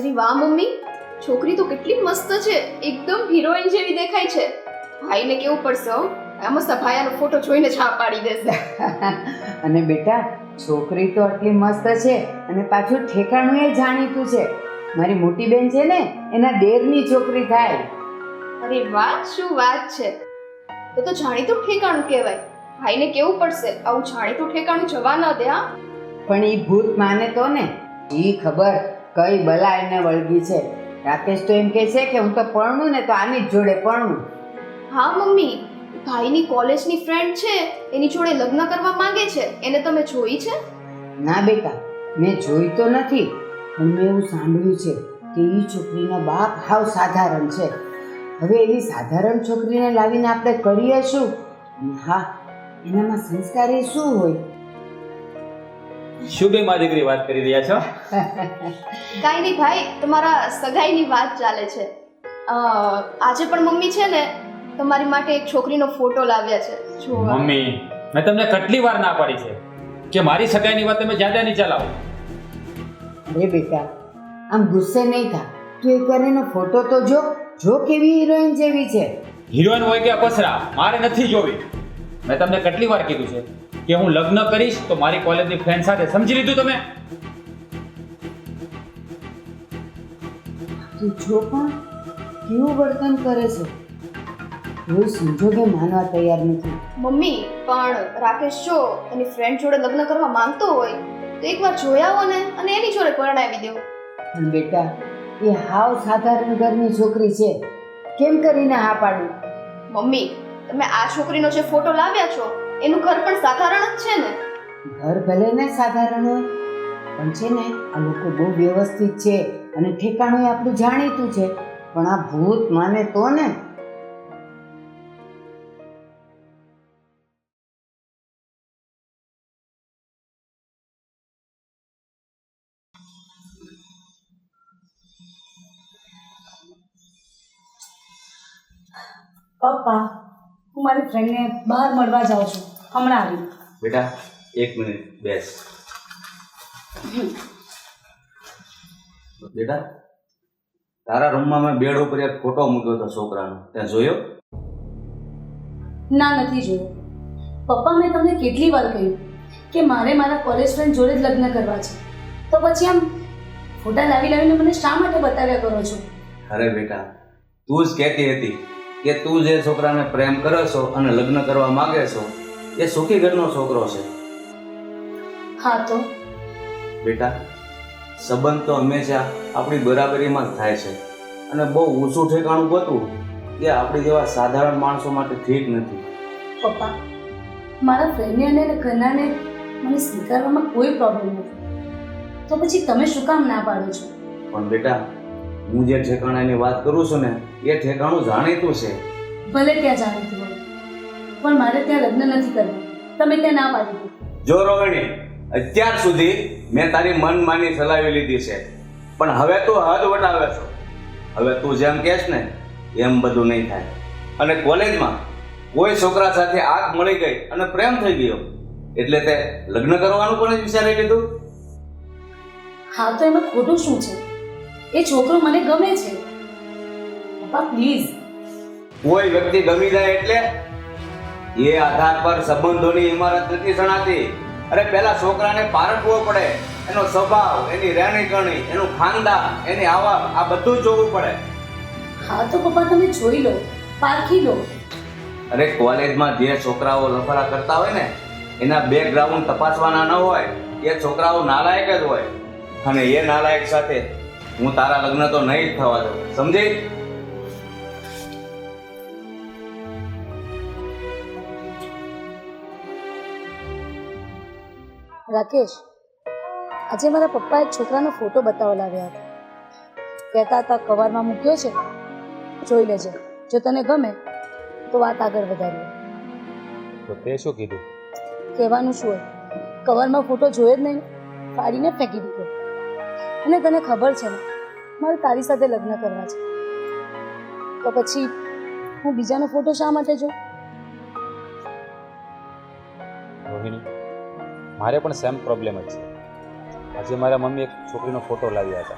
અરે વાહ મમ્મી. છોકરી તો કેટલી મસ્ત છે. એકદમ હિરોઈન જેવી દેખાય છે. ભાઈને કેવું પડશે આમાં સફાયાનો ફોટો જોઈને છાપ પાડી દેશે. અને બેટા છોકરી તો આટલી મસ્ત છે અને પાછું ઠેકાણું એ જાણીતું છે. મારી મોટી બેન છે ને એના દેરની છોકરી થાય. અરે વાહ શું વાત છે. એ તો જાણીતું ઠેકાણું કહેવાય. ભાઈને કેવું પડશે? આવું જાણીતું ઠેકાણું જવા ન દે હા? પણ એ ભૂત માને તો ને એ ખબર. કઈ બલા એને વળગી છે. રાકેશ તો એમ કહે છે કે હું તો પરણું ને તો આની જ જોડે પરણું. હા મમ્મી. ભાઈની કોલેજની ફ્રેન્ડ છે એની જોડે લગ્ન કરવા માંગે છે. એને તમે જોઈ છે? ના બેટા મેં જોઈ તો નથી. પણ મેં એવું સાંભળ્યું છે કે એ છોકરીનો બાપ હાવ સાધારણ છે. હવે એવી સાધારણ છોકરીને લાવીને આપણે કરીએ શું? હા એનામાં સંસ્કાર એ શું હોય? શું બે માં દીકરી વાત કરી રહ્યા છો? કાંઈ નહીં ભાઈ તમારા સગાઈની વાત ચાલે છે. આજે પણ મમ્મી છે ને તમારી માટે એક છોકરીનો ફોટો લાવ્યા છે. જોવા. મમ્મી મેં તમને કેટલી વાર ના પાડી છે કે મારી સગાઈની વાત તમે જ્યાં નહીં ચલાવો. બે બેટા આમ ગુસ્સે નહીં થા. તું એકવાર એનો ફોટો તો જો જો કેવી હિરોઈન જેવી છે. હિરોઈન હોય કે અપસરા મારે નથી જોવી. મેં તમને કેટલી વાર કીધું છે? કે હું લગ્ન કરીશ તો મારી કોલેજની ફ્રેન્ડ સાથે સમજી લીધું તમે? તું જો પણ કેવું વર્તન કરે છે? હું સંજોગે માનવા તૈયાર નથી. મમ્મી પણ રાકેશ જો એની ફ્રેન્ડ જોડે લગ્ન કરવા માંગતો હોય તો એકવાર જોઈ આવો ને અને એની જોડે પરણાવી દેવો. પણ બેટા એ હાવ સાધારણ ઘરની છોકરી છે. કેમ કરીને હા પાડું? મમ્મી તમે આ છોકરીનો જે ફોટો લાવ્યા છો એનું ઘર પણ સાધારણ જ છે ને? ઘર ભલે ને સાધારણ હોય પણ છે ને આ લોકો બહુ વ્યવસ્થિત છે અને ઠેકાણું આપણું જાણીતું છે. પણ આ ભૂત માને તો ને? પપ્પા હું મારી ફ્રેન્ડને બહાર મળવા જાઉં છું. હમણાં આવી. બેટા એક મિનિટ બેસ. બેટા તારા રૂમમાં મેં બેડ ઉપર એક ફોટો મૂક્યો હતો છોકરાનો. ત્યાં જોયો? ના નથી જોયું. પપ્પા મેં તમને કેટલી વાર કહ્યું કે મારે મારા કોલેજ ફ્રેન્ડ જોડે જ લગ્ન કરવા છે. તો પછી આમ ફોટા લાવી લાવીને મને શા માટે બતાવ્યા કરો છો? અરે બેટા તું જ કહેતી હતી કે તું જે છોકરાને પ્રેમ કરો છો અને લગ્ન કરવા માંગે છો એ સુખી ઘરનો છોકરો છે. હા તો? બેટા સંબંધ તો હંમેશા આપણી બરાબરીમાં જ થાય છે. અને બહુ ઊંચું ઠેકાણું ગોતવું એ આપણી જેવા સાધારણ માણસો માટે ઠીક નથી. પપ્પા મારા ફ્રેન્ડને અને ઘરનાને મને સ્વીકારવામાં કોઈ પ્રોબ્લેમ નથી. તો પછી તમે શું કામ ના પાડો છો? પણ બેટા હું જે ઠેકાણાની વાત કરું છું ને એ ઠેકાણું જાણીતું છે. ભલે ત્યાં જાણીતું હોય પણ મારે ત્યાં લગ્ન નથી કરવા તમે ત્યાં ના પાડી જો રોહિણી અત્યાર સુધી મેં તારી મનમાની ચલાવી લીધી છે. પણ હવે તું હદ વટાવે છો. હવે તું જેમ કહેશ ને એમ બધું નહીં થાય. અને કોલેજમાં કોઈ છોકરા સાથે આગ મળી ગઈ અને પ્રેમ થઈ ગયો એટલે તે લગ્ન કરવાનું પણ વિચારી લીધું? હા તો એમાં ખોટું શું છે? એ છોકરો મને ગમે છે. પપ્પા પ્લીઝ કોઈ વ્યક્તિ ગમી જાય એટલે એ આધાર પર સંબંધોની ઇમારત નથી જણાતી અરે પેલા છોકરાને પારખવો પડે. એનો સ્વભાવ એની રહેણી કરણી એનું ખાનદાન એની આવક આ બધું જ જોવું પડે. હા તો પપ્પા તમે જોઈ લો પારખી લો. અરે કોલેજમાં જે છોકરાઓ લફરા કરતા હોય ને એના બેકગ્રાઉન્ડ તપાસવાના ન હોય એ છોકરાઓ નાલાયક જ હોય. અને એ નાલાયક સાથે હું તારા લગ્ન તો નહીં જ થવા દઉં. સમજે? રાકેશ આજે મારા પપ્પાએ એક છોકરાનો ફોટો બતાવવા લાવ્યા હતા. કહેતા હતા કવરમાં મૂક્યો છે? જોઈ લેજે. જો તને ગમે તો વાત આગળ વધારીએ. તો તે શું કીધું? કહેવાનું શું હોય? કવરમાં ફોટો જોયો જ નહીં ફાડીને ફેંકી દીધો. અને તને ખબર છે ને મારે તારી સાથે લગ્ન કરવા છે. તો પછી હું બીજાનો ફોટો શા માટે જોઉં? રોહિણી મારે પણ સેમ પ્રોબ્લેમ જ છે. આજે મારા મમ્મી એક છોકરીનો ફોટો લાવ્યા હતા.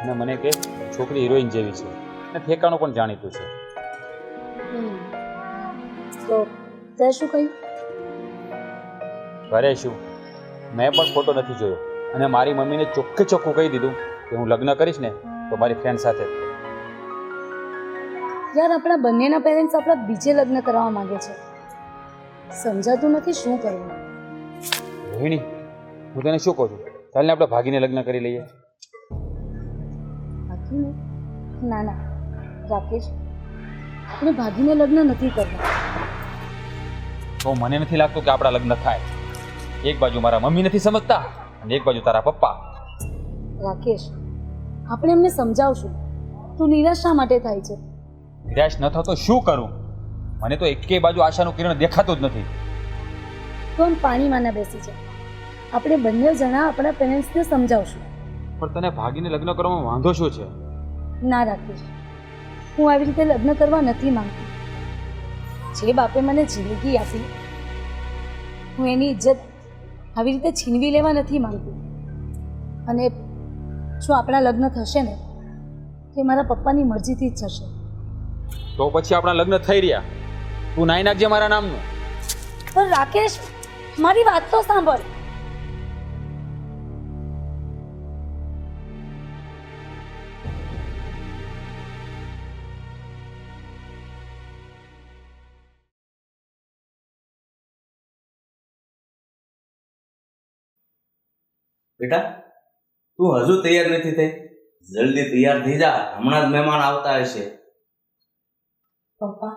અને મને કે છોકરી હિરોઈન જેવી છે. અને ઠેકાણું પણ જાણીતું છે. તો તે શું કહ્યું? ઘરે શું? મેં પણ ફોટો નથી જોયો. અને મારી મમ્મીને ચોખ્ખે ચોખ્ખું કહી દીધું કે હું લગ્ન કરીશ ને તો મારી ફ્રેન્ડ સાથે. યાર આપણા બંનેના પેરેન્ટ્સ આપણા બીજે લગ્ન કરવા માંગે છે. સમજાતું નથી શું કરવું? રોહિણી હું તને શું કહું છું? ચાલને આપણે ભાગીને લગ્ન કરી લઈએ. ના ના. રાકેશ આપણે ભાગીને લગ્ન નથી કરવા તો મને નથી લાગતું કે આપણા લગ્ન થાય. એક બાજુ મારા મમ્મી નથી સમજતા અને એક બાજુ તારા પપ્પા. રાકેશ આપણે એમને સમજાવશું. તું નિરાશ શા માટે થાય છે? નિરાશ ન થતો શું કરું? મને તો એકેય બાજુ આશાનું કિરણ દેખાતું જ નથી. તો આમ પાણીમાં ના બેસી છે? આપણે બંને જણા આપણા પેરેન્ટ્સને સમજાવશું. પણ તને ભાગીને લગ્ન કરવામાં વાંધો શું છે? ના રાકેશ હું આવી રીતે લગ્ન કરવા નથી માંગતી. જે બાપે મને જિંદગી આપી હું એની ઇજ્જત આવી રીતે છીનવી લેવા નથી માંગતી. અને જો આપણા લગ્ન થશે ને એ મારા પપ્પાની મરજીથી જ થશે. તો પછી આપણા લગ્ન થઈ રહ્યા. તું નાઈ નાખજે મારા નામનું. પણ રાકેશ મારી વાત તો સાંભળ. બેટા તું હજુ તૈયાર નથી થઈ. જલ્દી તૈયાર થઈ જા. હમણાં જ મહેમાન આવતા હશે. પપ્પા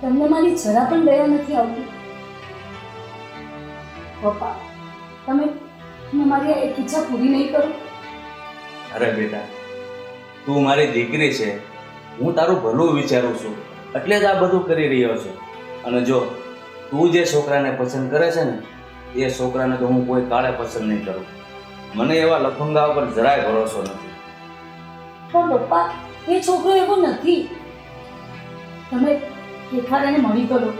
તમને મારી જરા પણ દયા નથી આવતી. પપ્પા તમે તમે મારી એક ઈચ્છા પૂરી નહીં કરો. અરે બેટા તું મારી દીકરી છે. હું તારું ભલું વિચારું છું. એટલે જ આ બધું કરી રહ્યો છું. અને જો તું જે છોકરાને પસંદ કરે છે ને એ છોકરાને તો હું કોઈ કાળે પસંદ નહીં કરું. મને એવા લફંગા ઉપર જરાય ભરોસો નથી. પણ પપ્પા એ છોકરો એવો નથી. તમે એકવાર એને મળી કરો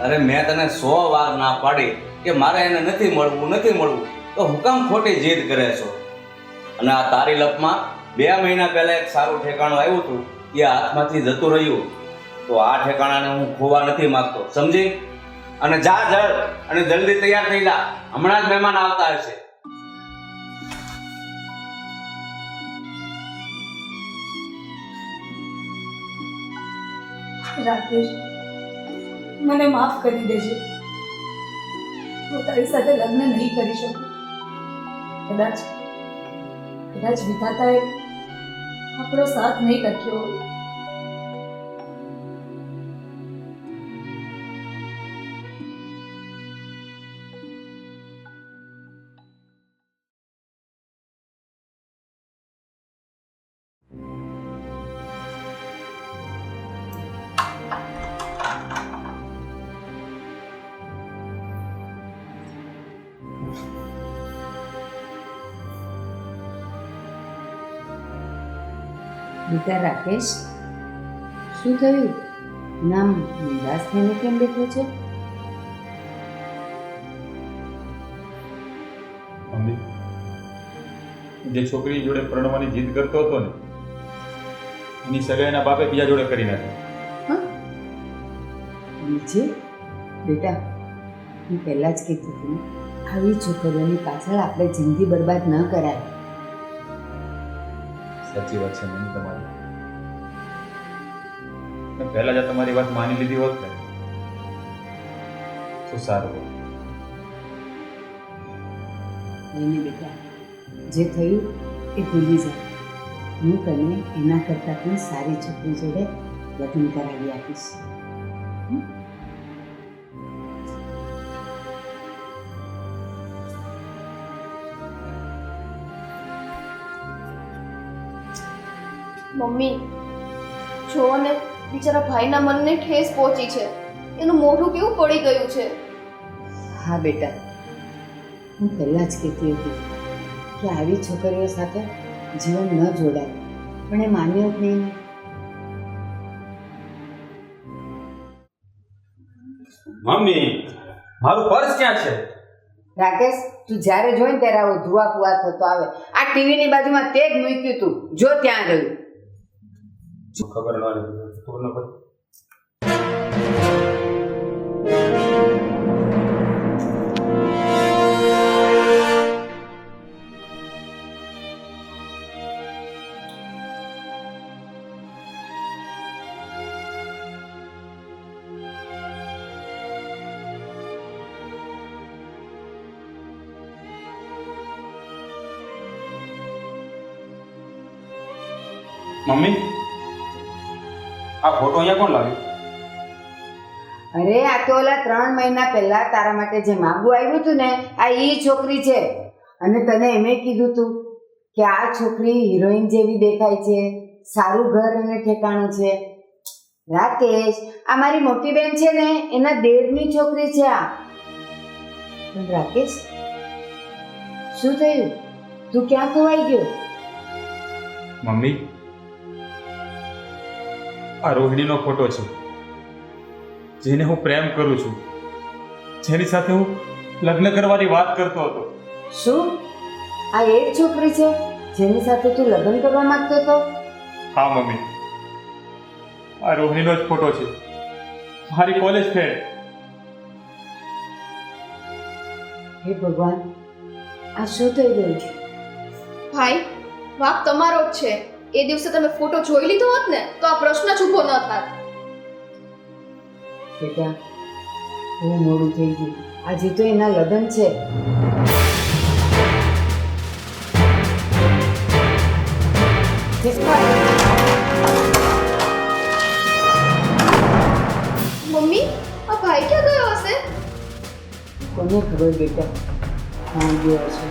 અરે મેં તને સો વાર ના પાડી કે મારે એને નથી મળવું નથી મળવું. તો હું કામ ખોટી જીદ કરે છો. અને આ તારી લપમાં બે મહિના પહેલા એક સારું ઠેકાણું આવ્યું હતું. એ હાથમાંથી જતું રહ્યું. તો આ ઠેકાણાને હું ખોવા નથી માંગતો. સમજી? અને જા જળ અને જલ્દી તૈયાર થઈ જા. હમણાં જ મહેમાન આવતા હશે. રાકેશ, મને માફ કરી દેજે. હું તારી સાથે લગ્ન નહીં કરી શકું. કદાચ કદાચ વિધાતાએ આપણો સાથ નહીં રાખ્યો બેટા રાકેશ શું થયું? નામ નિરાશ થઈને કેમ બેઠો છે? જે છોકરી જોડે પરણવાની જીદ કરતો હતો ને એની સગાઈના બાપે બીજા જોડે કરી નાખી. હા? બીજે? બેટા હું પહેલાં જ કહેતી હતી આવી છોકરીઓની પાછળ આપણે જિંદગી બરબાદ ન કરાય. સાચી વાત છે મમ્મી તમારી. પહેલા જ તમારી વાત માની લીધી હોત ને, તો સારું હોત. એને બેટા. જે થયું એ ભૂલી જાય હું તને એના કરતાં પણ સારી છોકરી જોડે લગ્ન કરાવી આપીશ. મમ્મી જુઓ ને બિચારા ભાઈના મનને ઠેસ પહોંચી છે. એનું મોઢું કેવું પડી ગયું છે? હા બેટા હું પહેલાં જ કહેતી હતી કે આવી છોકરીઓ સાથે જીવન ન જોડાય પણ એ માન્યો જ નહીં. મમ્મી મારું પર્સ ક્યાં છે? રાકેશ તું જ્યારે જોઈને ત્યારે આવો ધુઆ ફુવા થતો આવે. આ ટીવીની બાજુમાં તે જ મૂક્યું તું. જો ત્યાં ગયું ખબર ન રહે ખબર ન પડે. મમ્મી? આ ફોટો અહીંયા કોણ લાવ્યો? અરે આ તો ઓલા ત્રણ મહિના પહેલા તારા માટે જે માગું આવ્યું હતું ને આ ઈ છોકરી છે. અને તને એમે કીધું તું કે આ છોકરી હિરોઈન જેવી દેખાય છે સારું ઘર અને ઠેકાણું છે. રાકેશ આ મારી મોટી બેન છે ને એના દેરની છોકરી છે આ. રાકેશ શું થયું? તું ક્યાં ખોવાઈ ગયો? મમ્મી આ રોહિણીનો ફોટો છે જેને હું પ્રેમ કરું છું. જેની સાથે હું લગ્ન કરવાની વાત કરતો હતો. શું? આ એ જ છોકરી છે જેની સાથે તું લગ્ન કરવા માંગતો હતો? હા મમ્મી. આ રોહિણીનો જ ફોટો છે. મારી કોલેજ ફ્રેન્ડ હે ભગવાન આ શું થઈ ગયું? ભાઈ વાપ તમારો જ છે. એ દિવસે તમે ફોટો જોઈ લીધો હોત ને તો આ પ્રશ્ન જ ઊભો ન થાત. બેટા હું મોડું થઈ ગયું. આજે તો એના લગ્ન છે. મમ્મી આ ભાઈ ક્યાં ગયો હશે? કોને ખબર બેટા? હા ગયો છે.